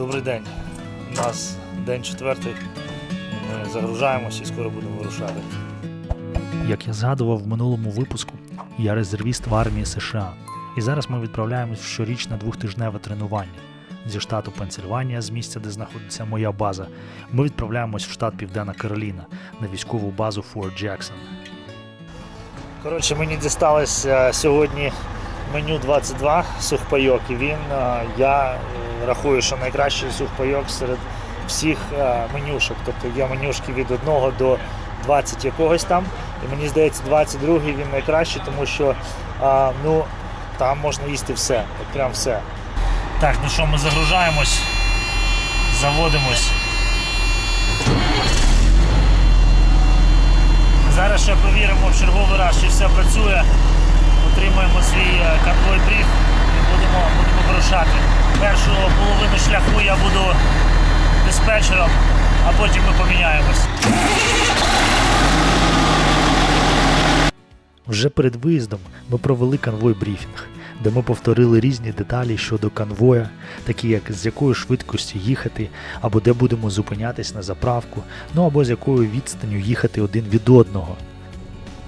Добрий день. У нас день четвертий. Ми загружаємось і скоро будемо вирушати. Як я згадував в минулому випуску, я резервіст в армії США, і зараз ми відправляємось в щорічне двохтижневе тренування. Зі штату Пенсильванія, з місця, де знаходиться моя база, ми відправляємось в штат Південна Кароліна на військову базу Форт Джексон. Коротше, мені дісталось е, сьогодні меню 22 сухпайок, і він е, я е, рахую, що найкращий сухпайок серед всіх е, менюшок. Тобто є менюшки від 1 до 20 якогось там. І мені здається, 22 він найкращий, тому що ну, там можна їсти все, от прям все. Так, ну що, ми загружаємось, заводимось. Зараз ще провіримо в черговий раз, чи все працює. Отримуємо свій е, конвой бріф і будемо, будемо вирушати. Першу половину шляху я буду диспетчером, а потім ми поміняємось. Вже перед виїздом ми провели конвой брифінг, де ми повторили різні деталі щодо конвоя, такі як з якою швидкістю їхати, або де будемо зупинятись на заправку, ну або з якою відстанню їхати один від одного.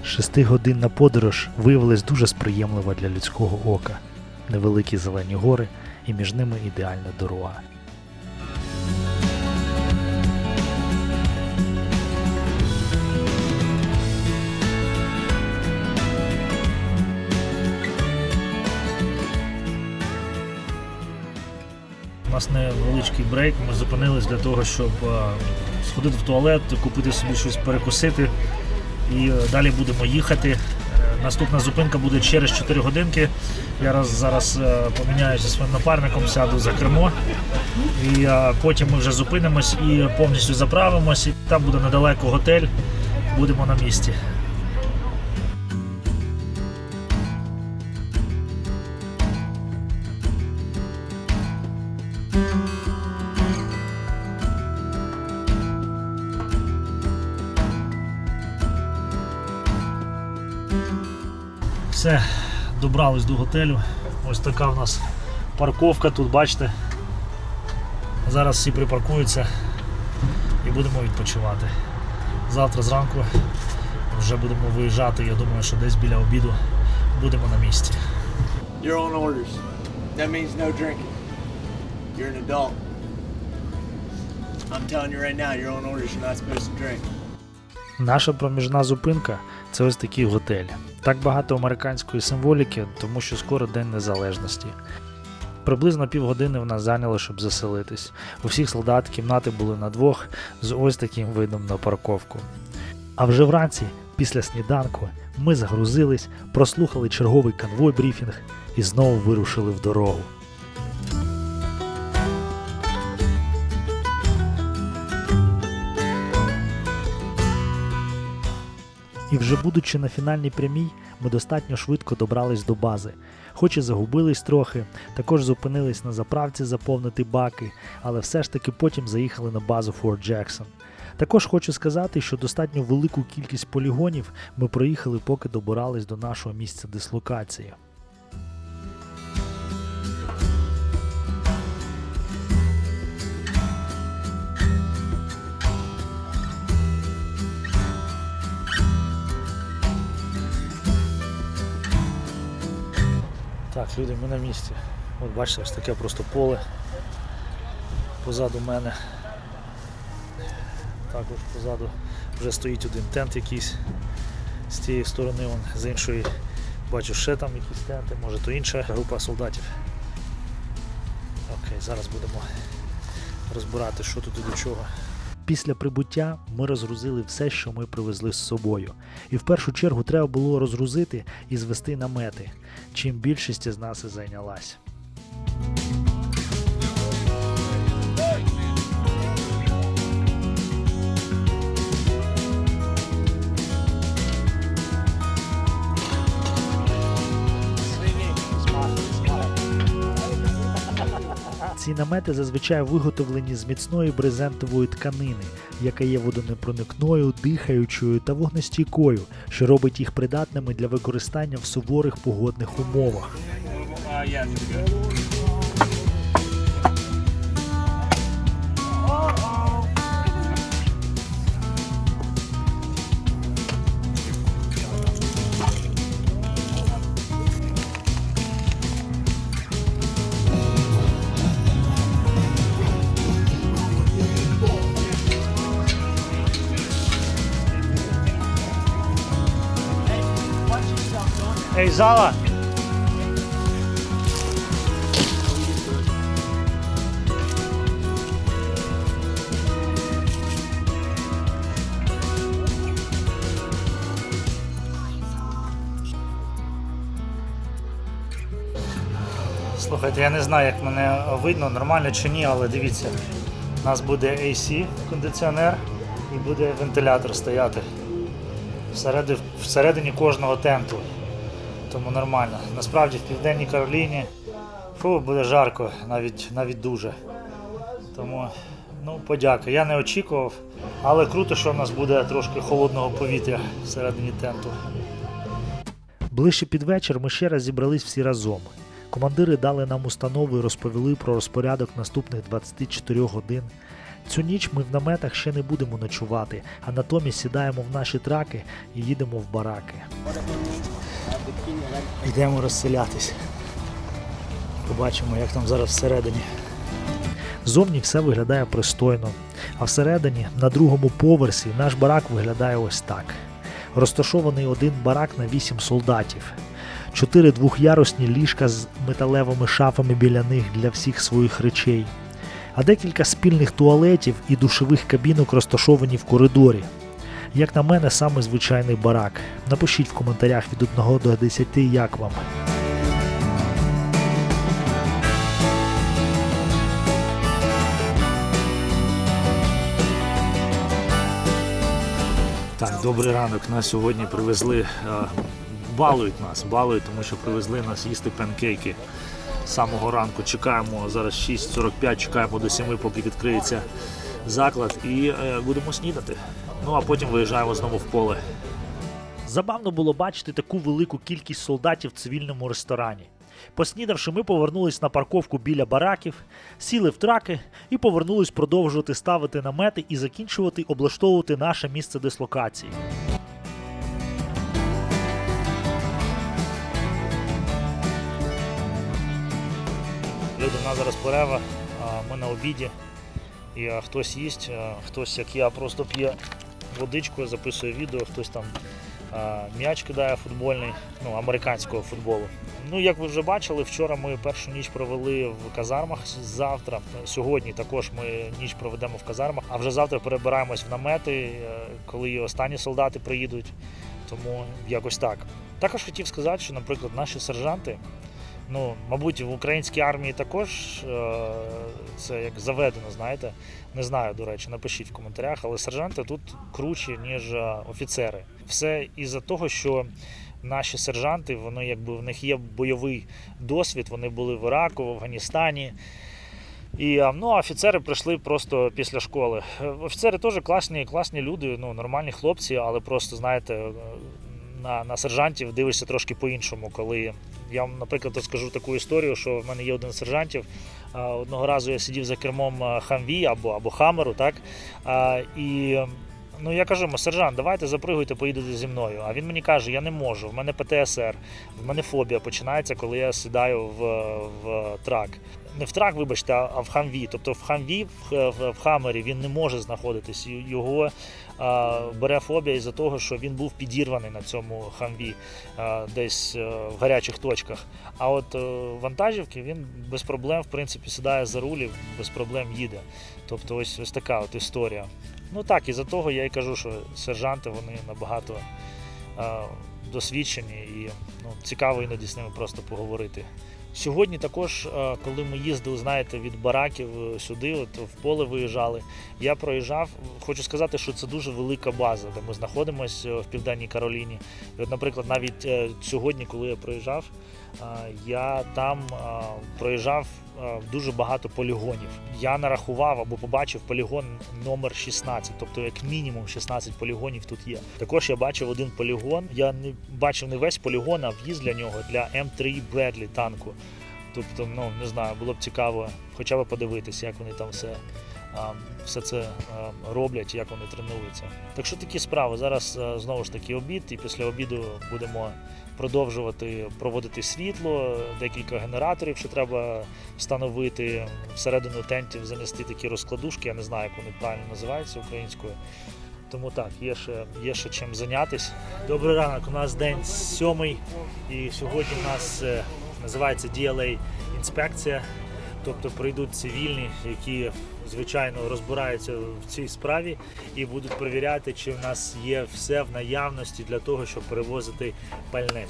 Шестигодинна подорож виявилась дуже сприємлива для людського ока. Невеликі зелені гори і між ними ідеальна дорога. У нас невеличкий брейк, ми зупинились для того, щоб е, сходити в туалет, купити собі щось перекусити. І е, далі будемо їхати. Е, Наступна зупинка буде через 4 годинки. Я раз, зараз е, поміняюся зі своїм напарником, сяду за кермо. І потім ми вже зупинимось і повністю заправимось. І там буде недалеко готель. Будемо на місці. Добрались до готелю. Ось така в нас парковка тут, бачите. Зараз всі припаркуються і будемо відпочивати. Завтра зранку вже будемо виїжджати. Я думаю, що десь біля обіду будемо на місці. Your own orders. That means no drinking. You're an adult. I'm telling you right now, your own orders, you're not supposed to drink. Наша проміжна зупинка це ось такий готель. Так багато американської символіки, тому що скоро День Незалежності. Приблизно півгодини в нас зайняло, щоб заселитись. У всіх солдат кімнати були на двох з ось таким видом на парковку. А вже вранці, після сніданку, ми загрузились, прослухали черговий конвой брифінг і знову вирушили в дорогу. І вже будучи на фінальній прямій, ми достатньо швидко добрались до бази. Хоч і загубились трохи, також зупинились на заправці заповнити баки, але все ж таки потім заїхали на базу Форт Джексон. Також хочу сказати, що достатньо велику кількість полігонів ми проїхали, поки добирались до нашого місця дислокації. Так, люди, ми на місці. От бачите, ось таке просто поле позаду мене. Також позаду вже стоїть один тент якийсь з тієї сторони, вон, з іншої бачу ще там якісь тенти, може то інша група солдатів. Окей, зараз будемо розбирати, що тут і до чого. Після прибуття ми розгрузили все, що ми привезли з собою. І в першу чергу треба було розгрузити і звести намети, чим більшість із нас і зайнялась. Ці намети зазвичай виготовлені з міцної брезентової тканини, яка є водонепроникною, дихаючою та вогнестійкою, що робить їх придатними для використання в суворих погодних умовах. Hey, Слухайте, я не знаю, як мене видно, нормально чи ні, але дивіться, у нас буде AC кондиціонер і буде вентилятор стояти всередині, всередині кожного тенту. Тому нормально. Насправді в Південній Кароліні фу, буде жарко, навіть, навіть дуже. Тому ну, подяка. Я не очікував, але круто, що в нас буде трошки холодного повітря всередині тенту. Ближче під вечір ми ще раз зібрались всі разом. Командири дали нам установи і розповіли про розпорядок наступних 24 годин. Цю ніч ми в наметах ще не будемо ночувати, а натомість сідаємо в наші траки і їдемо в бараки. Йдемо розселятись. Побачимо, як там зараз всередині. Зовні все виглядає пристойно, а всередині, на другому поверсі, наш барак виглядає ось так: розташований один барак на 8 солдатів, чотири двохярусні ліжка з металевими шафами біля них для всіх своїх речей, а декілька спільних туалетів і душових кабінок розташовані в коридорі. Як на мене, саме звичайний барак. Напишіть в коментарях від 1 до 10, як вам. Так, добрий ранок. Нас сьогодні привезли, е, балують нас, балують, тому що привезли нас їсти панкейки з самого ранку. Чекаємо зараз 6.45, чекаємо до 7, поки відкриється заклад, і е, будемо снідати. Ну а потім виїжджаємо знову в поле. Забавно було бачити таку велику кількість солдатів в цивільному ресторані. Поснідавши, ми повернулись на парковку біля бараків, сіли в траки і повернулись продовжувати ставити намети і закінчувати облаштовувати наше місце дислокації. Люди, в нас зараз перерва, ми на обіді, і а, хтось їсть, а, хтось, як я, просто п'є водичку, записує відео, хтось там а, м'яч кидає футбольний, ну, американського футболу. Ну, як ви вже бачили, вчора ми першу ніч провели в казармах. Завтра, сьогодні також ми ніч проведемо в казармах, а вже завтра перебираємось в намети, е, коли і останні солдати приїдуть. Тому якось так. Також хотів сказати, що, наприклад, наші сержанти, ну, мабуть, в українській армії також е, це як заведено, знаєте. Не знаю, до речі, напишіть в коментарях, але сержанти тут круче, ніж е, офіцери. Все із-за того, що наші сержанти, вони якби в них є бойовий досвід, вони були в Іраку, в Афганістані. І ну, офіцери прийшли просто після школи. Е, Офіцери теж класні, класні люди, ну, нормальні хлопці, але просто, знаєте, е, на, на сержантів дивишся трошки по-іншому. Коли я вам, наприклад, розкажу таку історію, що в мене є один з сержантів. Одного разу я сидів за кермом Хамві або, або Хамеру, так? І ну, я кажу йому, сержант, давайте запригуйте, поїдете зі мною. А він мені каже, я не можу, в мене ПТСР, в мене фобія починається, коли я сідаю в, в трак. Не в трак, вибачте, а в хамві. Тобто в хамві, в, в, в хамері він не може знаходитись. Його а, бере фобія із-за того, що він був підірваний на цьому хамві а, десь е, в гарячих точках. А от е, вантажівки він без проблем, в принципі, сідає за руль і без проблем їде. Тобто ось, ось така от історія. Ну так, із-за того я і кажу, що сержанти вони набагато а, досвідчені і ну, цікаво іноді з ними просто поговорити. Сьогодні також, е, коли ми їздили, знаєте, від бараків е, сюди, от в поле виїжджали, я проїжджав. Хочу сказати, що це дуже велика база, де ми знаходимося в Південній Кароліні. І от, наприклад, навіть е, сьогодні, коли я проїжджав, е, я там проїжджав дуже багато полігонів. Я нарахував або побачив полігон номер 16, тобто як мінімум 16 полігонів тут є. Також я бачив один полігон. Я не бачив не весь полігон, а в'їзд для нього для М3 Бредлі танку. Тобто, ну не знаю, було б цікаво хоча б подивитися, як вони там все, все це роблять, як вони тренуються. Так що такі справи. Зараз знову ж таки обід, і після обіду будемо продовжувати проводити світло, декілька генераторів, що треба встановити всередину тентів, занести такі розкладушки. Я не знаю, як вони правильно називаються українською. Тому так, є ще, є ще чим зайнятися. Добрий ранок, у нас день сьомий, і сьогодні у нас е, називається DLA інспекція. Тобто прийдуть цивільні, які звичайно розбираються в цій справі і будуть перевіряти, чи в нас є все в наявності для того, щоб перевозити пальне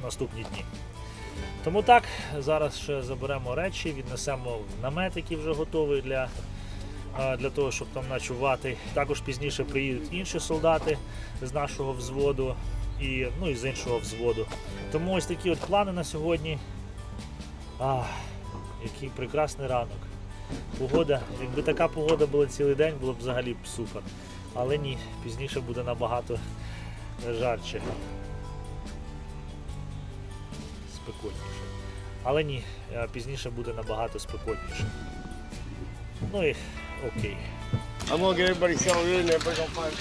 в наступні дні. Тому так, зараз ще заберемо речі, віднесемо намет, який вже готовий для, для того, щоб там ночувати. Також пізніше приїдуть інші солдати з нашого взводу і, ну, і з іншого взводу. Тому ось такі от плани на сьогодні. А, який прекрасний ранок. Погода, якби така погода була цілий день, було б взагалі б супер. Але ні, пізніше буде набагато жарче. Спекотніше. Але ні, е, пізніше буде набагато спекотніше. Ну і окей. I'm gonna get everybody settled in. Everybody gonna find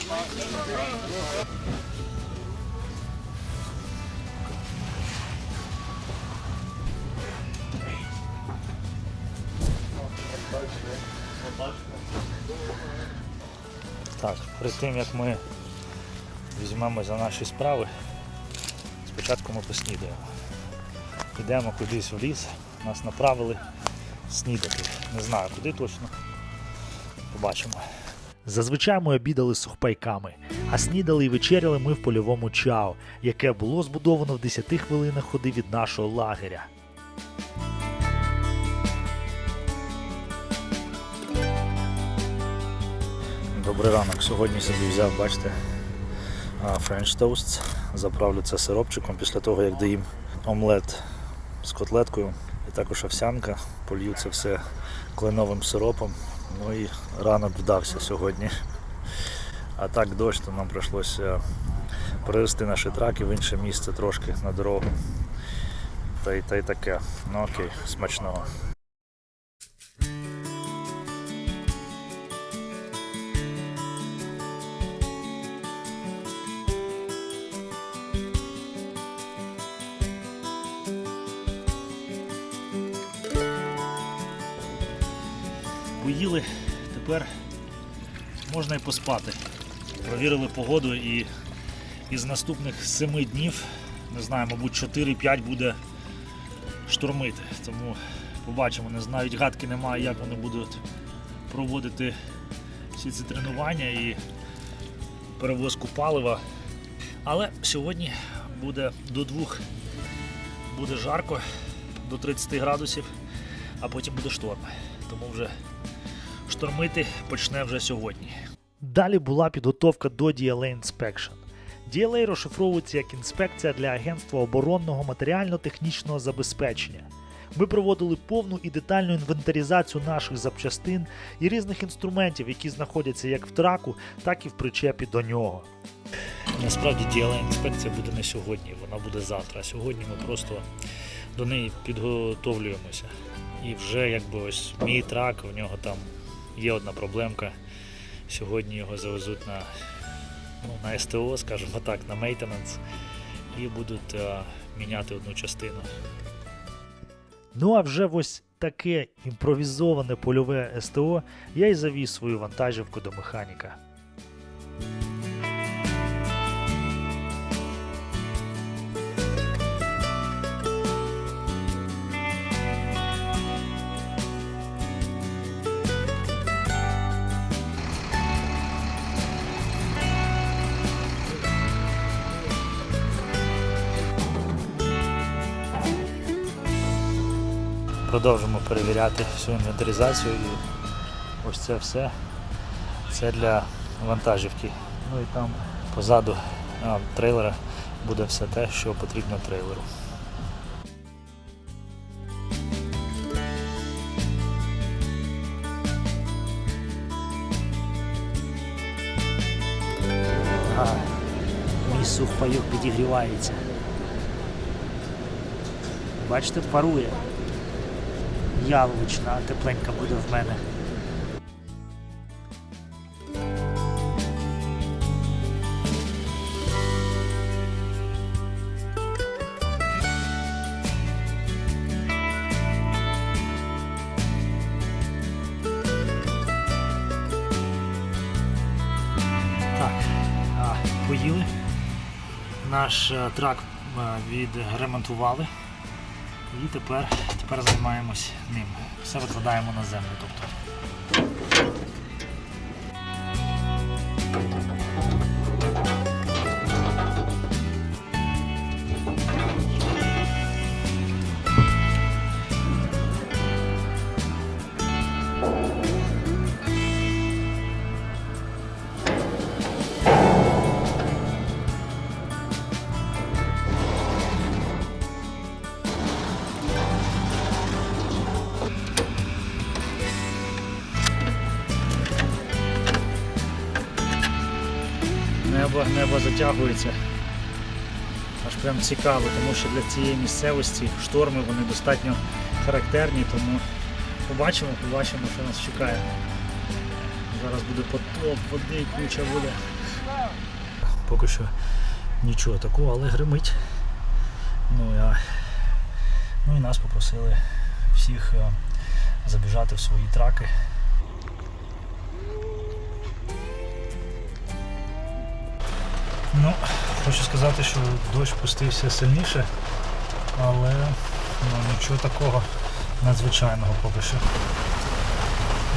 перед тим як ми візьмемо за наші справи, спочатку ми поснідаємо. Підемо кудись в ліс, нас направили снідати. Не знаю куди точно. Побачимо. Зазвичай ми обідали сухпайками, а снідали і вечеряли ми в польовому чао, яке було збудовано в 10 хвилинах ходи від нашого лагеря. Добрий ранок. Сьогодні собі взяв, бачите, French toast. Заправлю це сиропчиком після того, як доїм омлет з котлеткою і також овсянка. Полью це все кленовим сиропом. Ну і ранок вдався сьогодні. А так дощ, то нам прийшлося перевести наші траки в інше місце трошки на дорогу. Та й, та й таке. Ну окей, смачного. Тепер можна і поспати. Провірили погоду і із наступних 7 днів, не знаю, мабуть, 4-5 буде штурмити. Тому побачимо, не знаю, гадки немає, як вони будуть проводити всі ці тренування і перевозку палива. Але сьогодні буде до двох буде жарко, до 30 градусів, а потім буде шторм. Тому вже штормити почне вже сьогодні. Далі була підготовка до DLA Inspection. DLA розшифровується як інспекція для Агентства оборонного матеріально-технічного забезпечення. Ми проводили повну і детальну інвентаризацію наших запчастин і різних інструментів, які знаходяться як в траку, так і в причепі до нього. Насправді DLA інспекція буде не сьогодні, вона буде завтра. А сьогодні ми просто до неї підготовлюємося. І вже якби ось мій трак, у нього там є одна проблемка. Сьогодні його завезуть на, ну, на СТО, скажімо так, на мейтенанс, і будуть а, міняти одну частину. Ну а вже ось таке імпровізоване польове СТО я й завіз свою вантажівку до механіка. Продовжимо перевіряти всю інвентаризацію і ось це все. Це для вантажівки. Ну і там позаду а, трейлера буде все те, що потрібно трейлеру. А, мій сухпайок підігрівається. Бачите, парує. Яловична, тепленька буде в мене. прилетіли. Наш е, трак е, відремонтували. І тепер, тепер займаємось ним. Все викладаємо на землю. Тобто. Небо. Аж прям цікаво, тому що для цієї місцевості шторми вони достатньо характерні, тому побачимо, побачимо, що нас чекає. Зараз буде потоп, води, куча буде. Поки що нічого такого, але гримить. Ну, а, ну і нас попросили всіх е, забіжати в свої траки. Ну, хочу сказати, що дощ пустився сильніше, але ну, нічого такого надзвичайного поки що.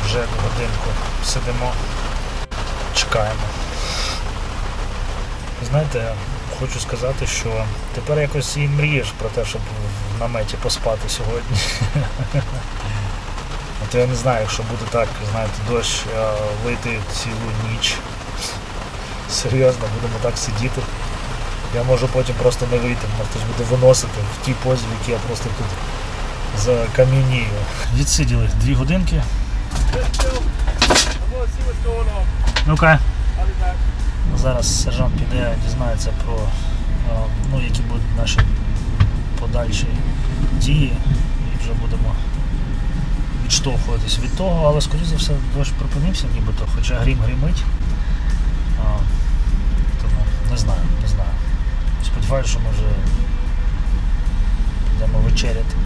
Вже годинку сидимо, чекаємо. Знаєте, хочу сказати, що тепер якось і мрієш про те, щоб в наметі поспати сьогодні. От я не знаю, якщо буде так, знаєте, дощ е, лити цілу ніч. Серйозно, будемо так сидіти. Я можу потім просто не вийти, мене хтось буде виносити в тій позі, в якій я просто тут закам'янію. Відсиділи дві годинки. Ну back. Зараз сержант піде, дізнається про е, ну, які будуть наші подальші дії і вже будемо відштовхуватись від того, але скоріше за все дощ припинився нібито, хоча грім гримить. Не знаю, не знаю. Сподіваюся, що ми вже підемо вечеряти.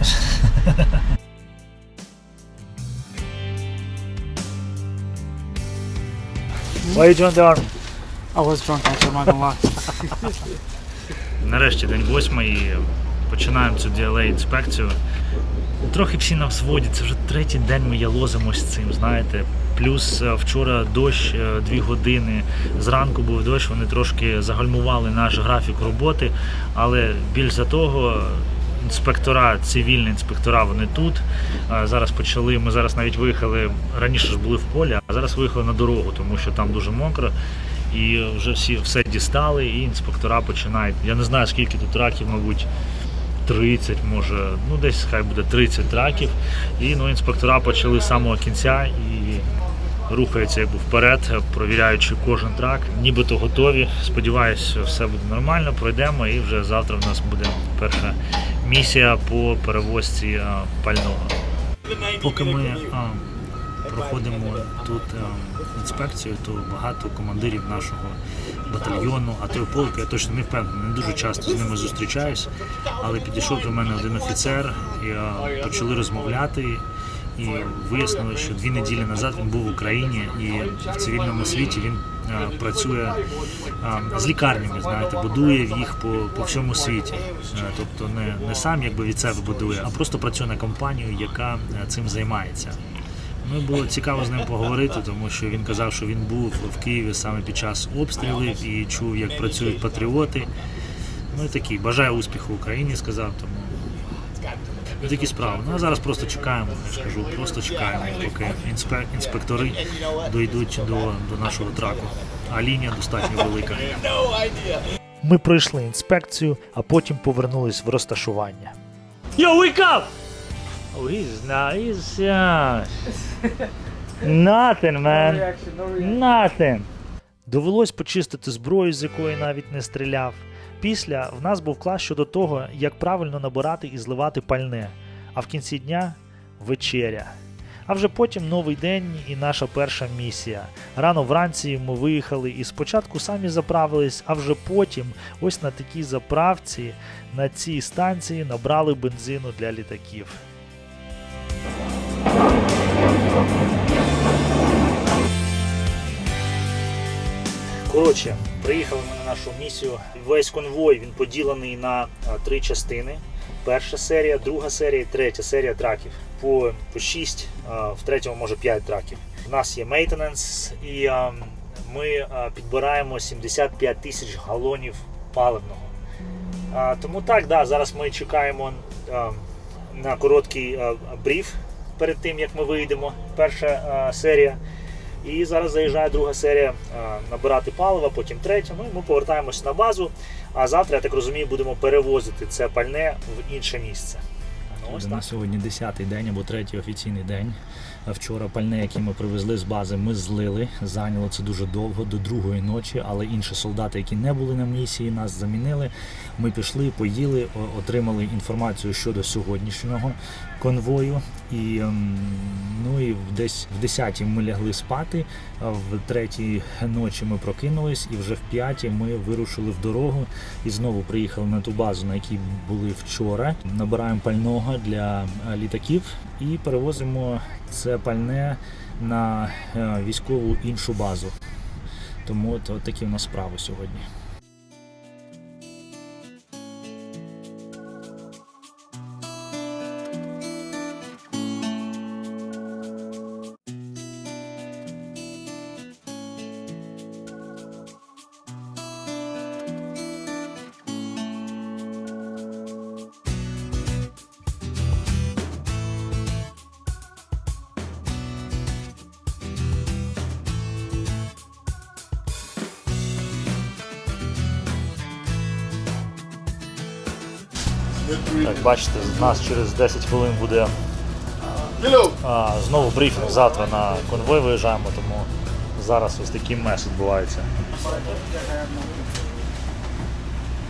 Why are you doing the? I was drunk, actually, I'm not gonna lie. Нарешті день восьмий, починаємо цю DLA інспекцію. Трохи всі на взводі, це вже третій день ми ялозимось з цим, знаєте. Плюс е, вчора дощ е, дві години, зранку був дощ, вони трошки загальмували наш графік роботи, але більш за того, інспектора, цивільні інспектора, вони тут. Зараз почали, ми зараз навіть виїхали, раніше ж були в полі, а зараз виїхали на дорогу, тому що там дуже мокро. І вже всі все дістали, і інспектора починають. Я не знаю, скільки тут раків, мабуть, 30, може, ну десь хай буде 30 траків. І ну, інспектора почали з самого кінця і рухаються якби вперед, провіряючи кожен трак. Нібито готові. Сподіваюся, все буде нормально, пройдемо і вже завтра в нас буде перша місія по перевозці пального. Поки ми а, проходимо тут а, інспекцію, то багато командирів нашого батальйону, а то й полку, я точно не впевнений, не дуже часто з ними зустрічаюсь, але підійшов до мене один офіцер і почали розмовляти. І вияснили, що дві неділі назад він був в Україні і в цивільному світі він працює з лікарнями, знаєте, будує їх по, по всьому світі. Тобто не, не сам якби від себе будує, а просто працює на компанію, яка цим займається. Ну, було цікаво з ним поговорити, тому що він казав, що він був в Києві саме під час обстрілів і чув, як працюють патріоти. Ну і такий, бажаю успіху Україні, сказав. Тому ну, такі справи. Ну а зараз просто чекаємо, я ж кажу, просто чекаємо, поки інспе- інспектори дійдуть до, до нашого траку. А лінія достатньо велика. Ми пройшли інспекцію, а потім повернулись в розташування. Yo, wake up! Oh, he's not, he's, uh, nothing, man. Nothing. Довелось почистити зброю, з якої навіть не стріляв. Після в нас був клас щодо того, як правильно набирати і зливати пальне. А в кінці дня вечеря. А вже потім новий день і наша перша місія. Рано вранці ми виїхали і спочатку самі заправились, а вже потім, ось на такій заправці, на цій станції набрали бензину для літаків. Коротше, приїхали ми на нашу місію. Весь конвой він поділений на три частини. Перша серія, друга серія, третя серія траків. По, по 6, в третьому може 5 траків. У нас є мейтененс, і ми підбираємо 75 тисяч галонів паливного. Тому так, да, зараз ми чекаємо на короткий бриф перед тим, як ми вийдемо. Перша серія. І зараз заїжджає друга серія набирати палива, потім третя. Ну і ми повертаємось на базу. А завтра, я так розумію, будемо перевозити це пальне в інше місце. Ну, ось На сьогодні 10-й день або третій офіційний день. Вчора пальне, яке ми привезли з бази, ми злили. Зайняло це дуже довго, до другої ночі, але інші солдати, які не були на місії, нас замінили. Ми пішли, поїли, отримали інформацію щодо сьогоднішнього конвою. І ем, ну і десь в 10 ми лягли спати, в третій ночі ми прокинулись, і вже в п'ятій ми вирушили в дорогу і знову приїхали на ту базу, на якій були вчора. Набираємо пального для е, літаків і перевозимо це пальне на е, військову іншу базу. Тому от, от такі в нас справи сьогодні. Так, бачите, з нас через 10 хвилин буде а, знову брифінг. Завтра на конвой виїжджаємо, тому зараз ось такий мес відбувається.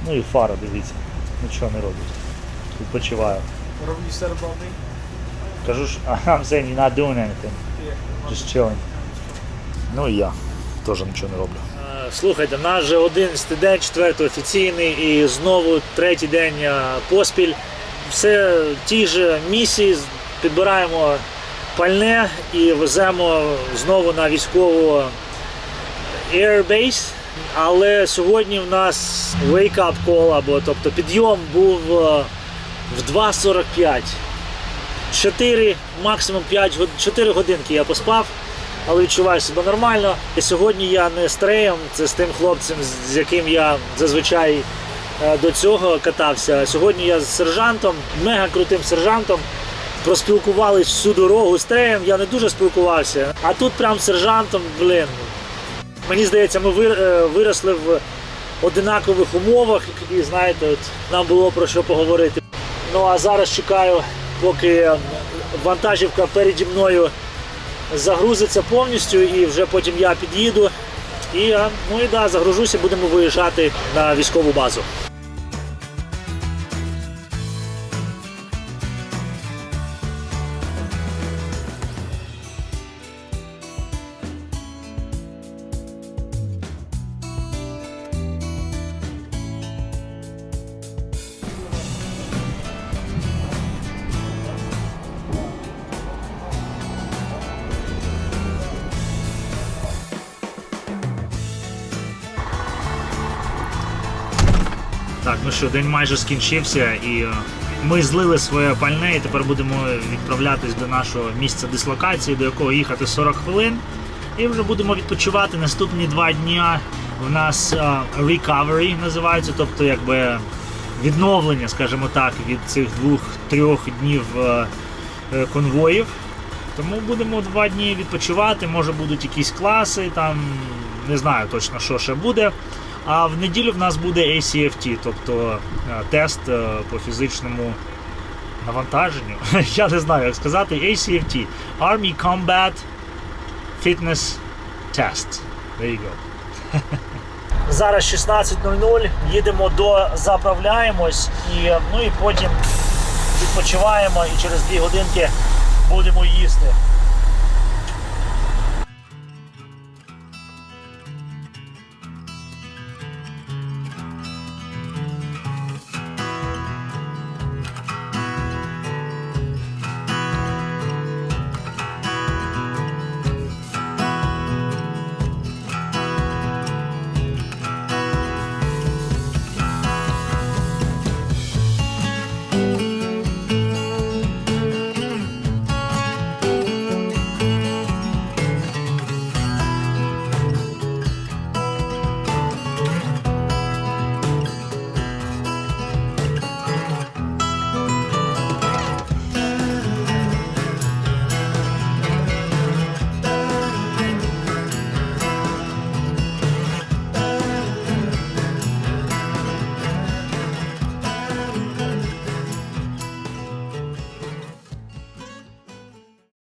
Ну і фара, дивіться, нічого не робить. Відпочиваю. Кажу ж, I'm saying you're not doing anything. Just chilling. Ну і я теж нічого не роблю. Слухайте, наш же 11 день, четвертий офіційний, і знову третій день е, поспіль. Все ті ж місії, підбираємо пальне і веземо знову на військову airbase. Але сьогодні в нас wake-up call, або тобто підйом був е, в 2.45. 4, максимум 5 год- 4 годинки я поспав, але відчуваю себе нормально. І сьогодні я не з треєм, це з тим хлопцем, з- яким я зазвичай е, до цього катався. Сьогодні я з сержантом, мега крутим сержантом. Проспілкувались всю дорогу з треєм, я не дуже спілкувався. А тут прям з сержантом, блин. Мені здається, ми е, виросли в одинакових умовах, і знаєте, от нам було про що поговорити. Ну а зараз чекаю, поки вантажівка переді мною загрузиться повністю, і вже потім я під'їду. І е, ну і да, загружуся, будемо виїжджати на військову базу. Що, день майже скінчився і е, ми злили своє пальне і тепер будемо відправлятись до нашого місця дислокації, до якого їхати 40 хвилин. І вже будемо відпочивати наступні два дня. У нас е, recovery називається, тобто якби відновлення, скажімо так, від цих двох-трьох днів е, конвоїв. Тому будемо два дні відпочивати, може будуть якісь класи, там не знаю точно, що ще буде. А в неділю в нас буде ACFT, тобто е, тест е, по фізичному навантаженню. Я не знаю, як сказати. ACFT Army Combat Fitness Test. There you go. Зараз 16.00, їдемо до заправляємось і, е, ну і потім відпочиваємо і через 2 годинки будемо їсти.